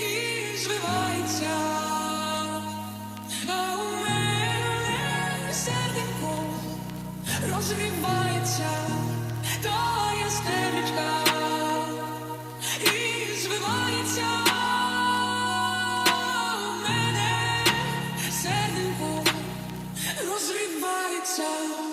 і звивається, а у мене серденько розривається, та я стежечка і звивається, у мене серденько розривається.